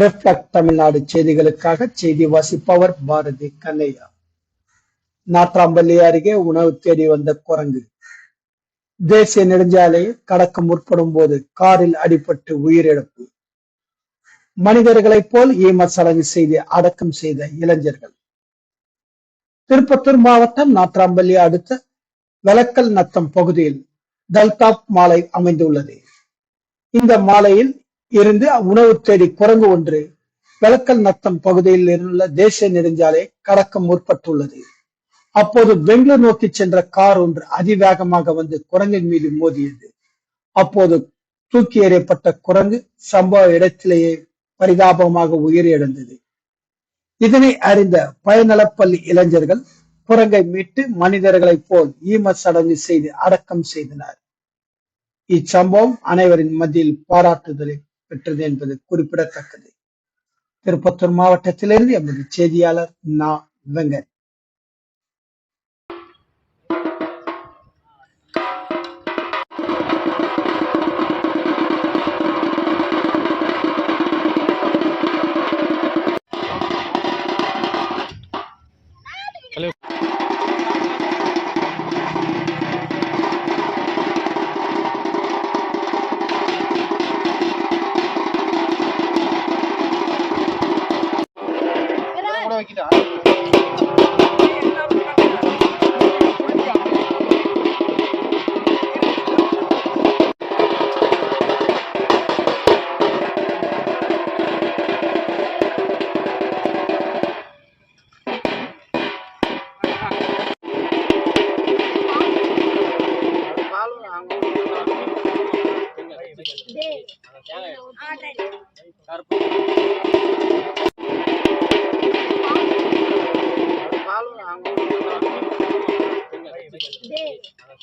Reflect Tamil Nadu செய்திகளுக்காக செய்தி வாசிப்பவர் பாரதி கண்ணையா. நாற்றாம்பள்ளி அருகே உணவு தேடி வந்த குரங்கு. தேசிய நெடுஞ்சாலையை கடக்க முற்படும் போது காரில் அடிபட்டு உயிரிழப்பு. மனிதர்களைப் போல் ஈம சடங்கு செய்து அடக்கம் செய்த இளைஞர்கள். திருப்பத்தூர் மாவட்டம் நாற்றாம்பள்ளி அடுத்த வெலக்கல் நத்தம் பகுதியில் தல்தாப் மாலை அமைந்துள்ளது. இந்த மாலையில் இருந்து உணவு தேடி குரங்கு ஒன்று விளக்கல் நத்தம் பகுதியில் இருந்துள்ள தேசிய நெடுஞ்சாலை கடக்க முற்பட்டுள்ளது. அப்போது பெங்களூர் நோக்கி சென்ற கார் ஒன்று அதிவேகமாக வந்து குரங்கின் மீது மோதியது. அப்போது தூக்கி எறியப்பட்ட குரங்கு சம்பவ இடத்திலேயே பரிதாபமாக உயிரிழந்தது இதனை அறிந்த பயனளப்பள்ளி இளைஞர்கள் குரங்கை மீட்டு மனிதர்களைப் போல் ஈம சடங்கு செய்து அடக்கம் செய்தனர். இச்சம்பவம் அனைவரின் மத்தியில் பாராட்டுதலை பெற்றது என்பது குறிப்பிடத்தக்கது. திருப்பத்தூர் மாவட்டத்திலிருந்து எமது செய்தியாளர் நா. வெங்கட். kita, Deh. Ada.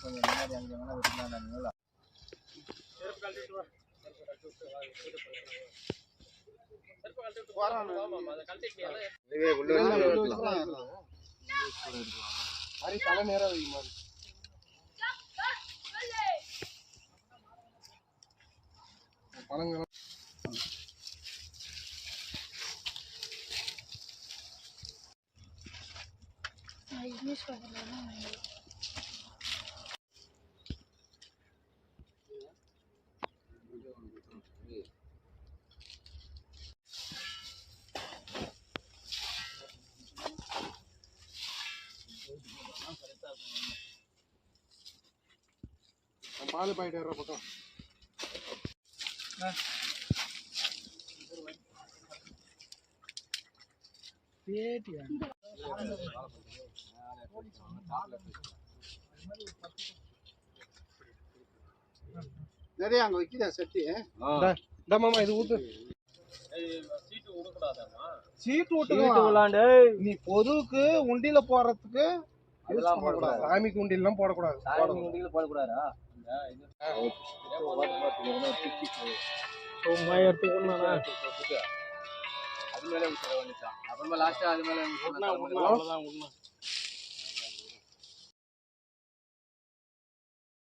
கூட வைக்கிட்டா மாதிரி தலை நேரம் மாதிரி பழங்கள் பால் பாயிட்டு வர்ற பக்கம். நிறைய அங்க வைக்கிறா செட்டி. இந்த மாமா இது ஊத்து. சீட்டு விட்டுக்கலாம் நீ பொதுவுக்கு உண்டியில பண்ணக்கூடாது. சாமிக்கு உண்டியெல்லாம் போடக்கூடாது? அது மேல அப்புறமா last அது மேல